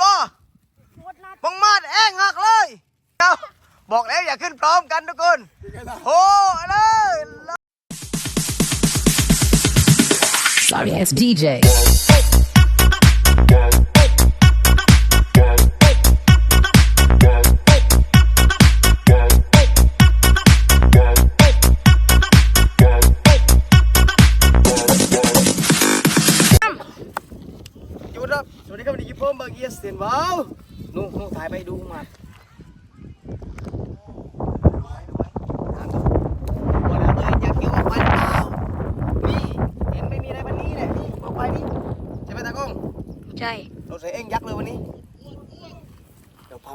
รอบังมาดเองหักเลยเอ้าบอกแล้วอย่าขึ้นพร้อมกันทุกคนโอ้เลย Sorry ass DJ.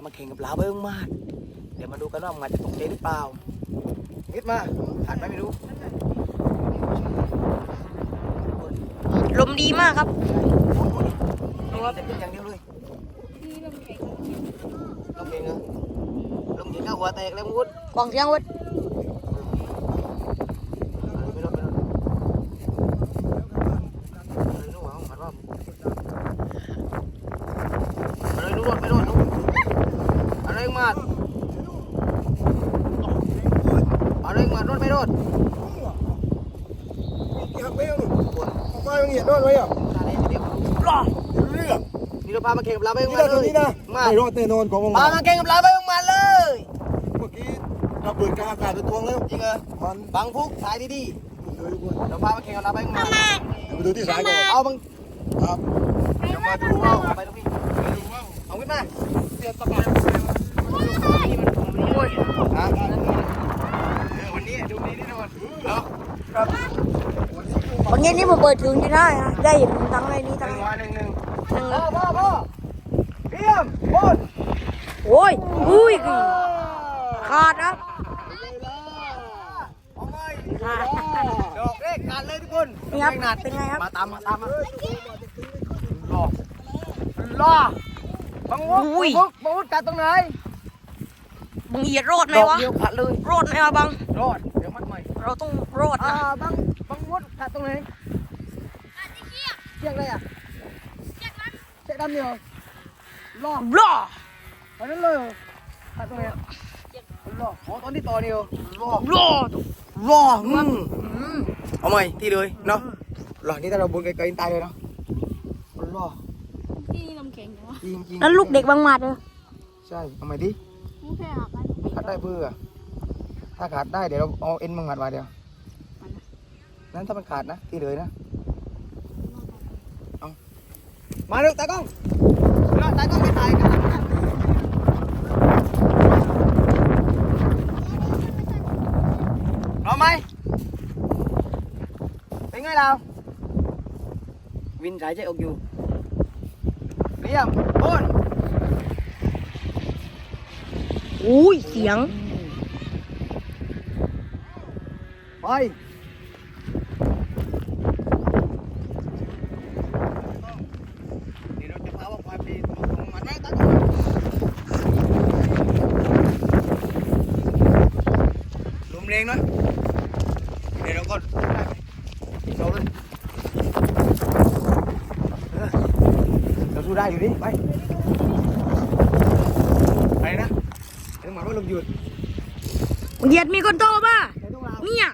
มาแข่งกับลาเบิ้งมาดเดี๋ยวมาดูกันว่ามันจะตกเจ๊หรือเปล่านิดมาผ่านไปไม่รู้ลมดีมากครับดูว่าเป็นอย่างเดียวเลยลมเก่งเหรอลมเก่งก็หัวแตกแล้วมุดกองเสียงวัด ไม่รอดไม่รอดเลยนู่นเอาผัดว่าอะไรนู่นไม่รอดนู่นอะไรมาดอะไรมาดรถไม่รอด อยากไปเอา มาเอาเงียบด้วยไว้อะอะไรเดี๋ยวรอเรื่องนี่เราพามาแข่งกับลาเบิ้งนี่มานะเลตัวยนี้นะมาไม่รอดแน่นอนของวงพามาแข่งกับลาเบิ้งมาเลยเมื่อกี้เราเปิดกลางอากาศไปทวงแล้วจริงเหรอมันบังฟุกถ่ายดีเดี๋ยวดูก่อนๆเราพามาแข่งกับลาเบิ้งมาเดี๋ยวไปดูที่สายก่อนเอาบังครับเดี๋ยวมาดูว่าเอาไปตรงนี้เอาขึ้นมาเสียบตะไคร้โอ้ยฮะเออวันนี้ดูดีแน่นอนเนาะบาง เย็นนี่ผมเปิดถึงจะได้นะได้เห็นทั้งในนี้หทั้งนึ่งในวันหนึ่งหนึ่งหนึ่งพ่อพ่อพ่อเตรียมบนโอ้ยอุ้ยขาดนะเอาไงขาดดอกเลขขาดเลยทุกคนนี่ครับขาดเป็นไงครับ มาตามมาตามมารอรอบังวุ้อุ้ยบังวุ้บังวุ้กัดตรงไหนบังเหยียดรอดไหมดอกวะเดียวขาดเลยรอดไหมวะบังรอดเดี๋ยวมัดใหม่เราต้องรอดอ่านะบัง บังวุ้กัดตรงไหนเชือกอะไรอ่ะเชือกดำเดียวรอ รอ ตอนนั้นเลยขาดตรงไหนอะรออ๋อตอนที่ต่อเดียวรอ รอ รออืม อืม เอาใหม่ที่เลยเนาะรอนี่ถ้าเราบนไกลๆตายเลยเนาะรอ ที่ลำแข็งวะ จริงจริง แล้วลูกเด็กบางหมัดเลย ใช่เอาใหม่ดิ ไม่แพ้หักกัน ขาดได้เพื่อถ้าขาดได้เดี๋ยวเราเอาเอ็นมังหัดมาเดียว นั้นถ้ามันขาดนะที่เลยนะ เอามาดูตากล้องรอตากล้องไปถ่ายกันพร้อมไหมเป็นไงเราวินสายใจอกอยู่เรียมโอนอุ้ยเสียงไปเดี๋ยวเราจะพาว่าความดีของมันไว้ตั้งลมแรงนะเดี๋ยวเราก็เราเลยเออเราสู้ ได้อยู่ดิไปไปนะเดี๋ยวหมายว่าลมหยุดเหยียดมีคนโตป่ะใช้ทุกเราเนี่ย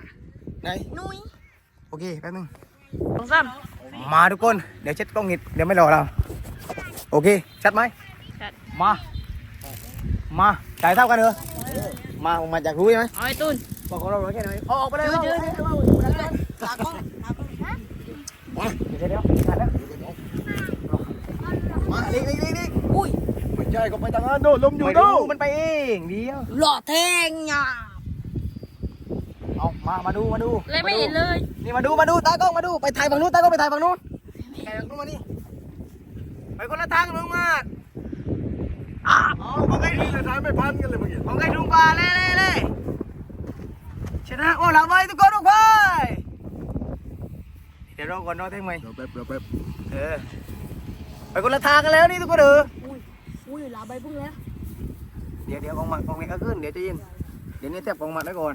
ไหนนุ้ยโอเคแป๊บนึงสองสามมาทุกคนเดี๋ยวเช็ดกล้องนิดเดี๋ยวไม่รอเราโอเคชัดไหมชัดมามาจ่ายเท่ากันเหรอมามาจากรู้ใช่ไหมเอาไอ้ตุนบอกของเราเหลือแค่ไหนเอาออกไปเลยเจอเจอเดี๋ยวเดี๋ยวเดี๋ยวขาดแล้ว มาลิกลิกลิกลิกอุ้ยไม่ใช่ก็ไปทางนั้นโดนลมอยู่ไม่โดรู้มันไปเองเดียว หล่อแทงเนี่ยเอามามาดูมาดูเลยไม่เห็นเลยนี่มาดูมาดูตากล้องมาดูไปถ่ายฝั่งนู้นตากล้องไปถ่ายฝั่งนู้นถ่ายฝั่งนู้นมานี่ไปคนละทางลงมาอะอ๋อมาใกล้นี่เลยท้ายไม่พันกันเลยเมื่อกี้ของใครลุงปลาเล่เล่เล่ชนะโอ้หลังไปทุกคนทุกไปเดี๋ยวรอก่อนรอเท่งไหมเดี๋ยวแป๊บเดี๋ยวแป๊บเออ ไปคนละทางกันแล้วนี่ทุกคนเอออุ้ยอุ้ยลาใบพุ่งแล้วเดี๋ยวเดี๋ยวกองหมัดกองเมก็ขึ้นเดี๋ยวจะยินเดี๋ยวนี้แทบกองหมัดไว้ก่อน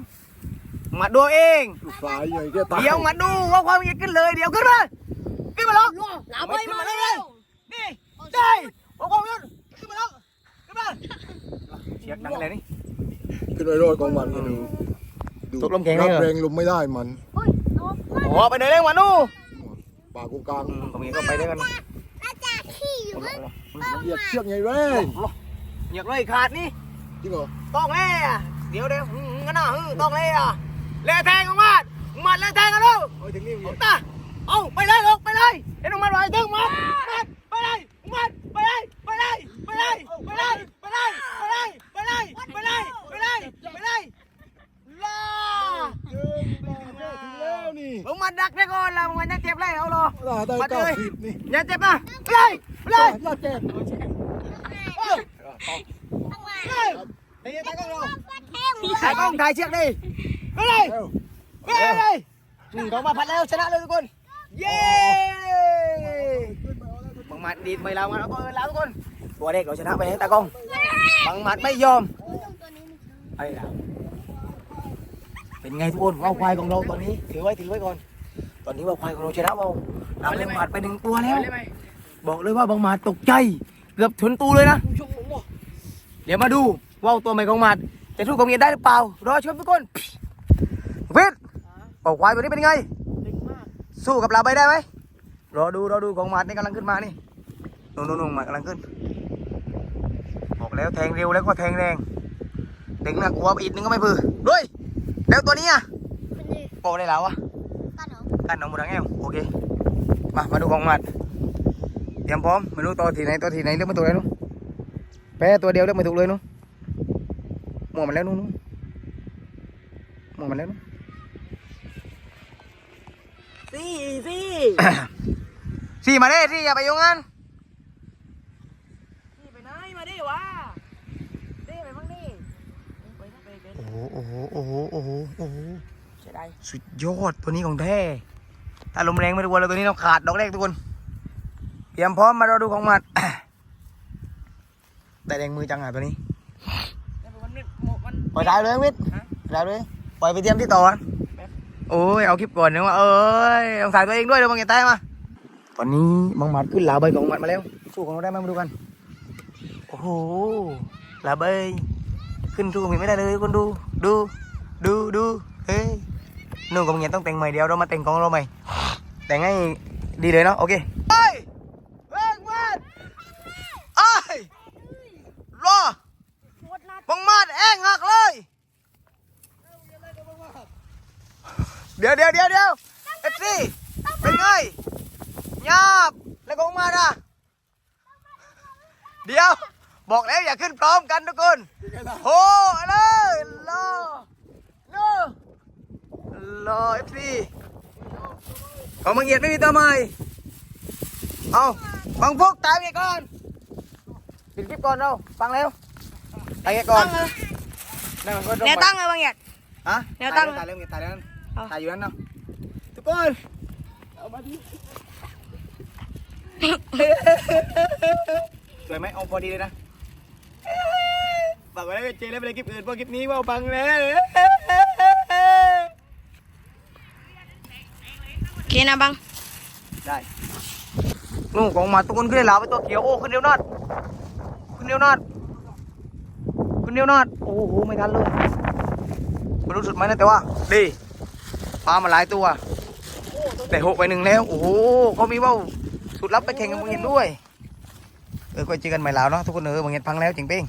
หมัดดูเองสาใหญ่แค่ตาเดี๋ยวหมัดดูว่าความเย็นขึ้นเลยเดี๋ยวขึ้นเลยขึ้นมาลงลาใบมาเลยนี่ได้ผมควงมเย็นขึ้นมาลงขึ้นมาเสียงดังอะไรนี่ขึ้นไปรอดกองหมันดูตกลมแข็งรับแรงลมไม่ได้มันโอ้ไปไหนแล่นหมัดดูปากกูกลางตรงนี้ก็ไปได้กัน เหยียบเชือกไงเร่อยากเลยขาดนี่จริงเหรอต้องเล่อะเดี๋ยวเดี๋ยวงั้นอะต้องเล่อะเล่แทงออกมามัดเล่แทงกันลูกเอาถึงนี่เหยียบตาเอาไปเลยลูกไปเลยเห็นมันไหวถึงมันมัดไปเลยมันไปเลยไปเลยไปเลยไปเลยไปเลยไปเลยไปเลยไปเลยไปเลยไปเลยล่า ถึงแล้วนี่ มึงมาดักได้ก่อนละมึงจะเจ็บเลยเอาล่ะได้มาเก้าเลยสิบนี่อย่าเจ็บนะไปเลยไปเลยน่าเจ็บไอ้ตากล้องเราตากล้องถ่ายเชือกดิไปเลยเร็วไปเลยอืมเขามาพัดแล้วชนะเลยทุกคน เย้บังหมัดดีดไม่เรางั้นเราก็เออแล้วทุกคน ตัวเด็กเราชนะไปให้ตากล้องบังหมัดไม่ยอมไอ้เรา เป็นไงทุกคนว่าวควายของเราตอนนี้ถือไว้ถือไว้ก่อน ตอนนี้ว่าวควายของเราชนะเราเราเลยหมัดไปหนึ่งตัวแล้ว บอกเลยว่าบังหมัดตกใจเกือบชนตูเลยนะ เดี๋ยวมาดูว่าวตัวใหม่ของหมัดจะสู้กับเมียได้หรือเปล่ารอชมทุกคนวิทย์บอกควายตัวนี้เป็นไงสู้กับลาใบได้ไหมรอดูรอดูของหมัดนี่กำลังขึ้นมานี่นู่นนู่นนู่นหมัดกำลังขึ้นบอกแล้วแทงเร็วแล้วก็แทงแรงเด็กน่ากลัวไปอีกนึงก็ไม่พือด้วย แล้วตัวนี้อะบอกได้แล้ววะกันเหรอกันน้องบุดังแก้วโอเค มา มาดูของหมัดเตรียมพร้อมไม่รู้ตัวทีไหนตัวทีไหนเลือกไม่ถูกเลยนู้นแพ้ตัวเดียวเลือกไม่ถูกเลยนู้นหมวมันแล้วนู้นนู้นหมวมันแล้วนู้นสี่สี่สี่มาเด้สี่อย่าไปยุ่งกัน สี่ไปไหนมาดิวะดิไปบ้างดิไปนะไปไป โอ้โหโอ้โหโอ้โหโอ้โหโอ้โหเสียดายสุดยอดตัวนี้ของแท้ถ้าลมแรงไม่รู้ว่าเราตัวนี้เราขาดดอกแรกทุกคนเตรียมพร้อมมารอดูของหมัดแต่แรงมือจังอะตัวนี้มันมันปล่อยได้เลยวิทย์ได้เลยปล่อยไปเตรียมที่ต่อกันโอ้ยเอาคลิปก่อนเดี๋ยวว่าเอ้ยต้องถ่ายตัวเองด้วยเดี๋ยวบางอย่างตายมาตอนนี้บางหมัดขึ้นลาใบของหมัดมาแล้ว สู้ของเราได้ไหมมาดูกันโอ้โหลาใบขึ้นสู้กับมีไม่ได้เลยคนดู ดูดูดูเฮ้ยหนูกับเงี้ยต้องแต่งใหม่เดียวเรามาแต่งของเราใหม่แต่งให้ดีเลยเนาะโอเคเฮ้ยเว้งเว้งเอ้ยรอบังมาดเองหักเลยเดี๋ยวเดี๋ยวเดี๋ยวเดี๋ยวเอฟซีเป็นไงยาบแล้วก็บังมาดอะเดี๋ยว บอกแล้วอย่าขึ้นพร้อมกันทุกคนโอ้เลยรอรอรอเอฟซีของมังเอียดไม่มีตัวใหม่เอาบังพวกตายไปก่อนปิดคลิปก่อนเราฟังแล้วตายไปก่อนนั่นมันก็ต้องแนวไปตั้งเลยบางอย่างฮะแนวตั้งตายแล้วตายแล้วนั่นเอาตายอยู่นั่นเนาะทุกคนสวยไหมเอาพอดีเลยนะ ฝากไว้แล้เจแล้วไปเลยคลิปอื่นเพราะคลิปนี้ว่าบังเลยโอเคนะบัง ได้นู่นของมาตุกคนขึ้นเลยลาวไปตัวเขียวโอ้ขึ้นเร็วนัดขึ้นเร็วนัดขึ้นเร็วนัดโอ้โหไม่ทันเลยไม่รู้สุดไหมนะแต่ว่าดีปลามาหลายตัว แต่หกไปหนึ่งแล้ว โอ้โหเขามีว่าวสุดลับไปแข่งกับมึงเห็นด้วยเออก็เจอกันใหม่แล้วเนาะทุกคนเออมึงเห็นพังแล้วจริงเป้ง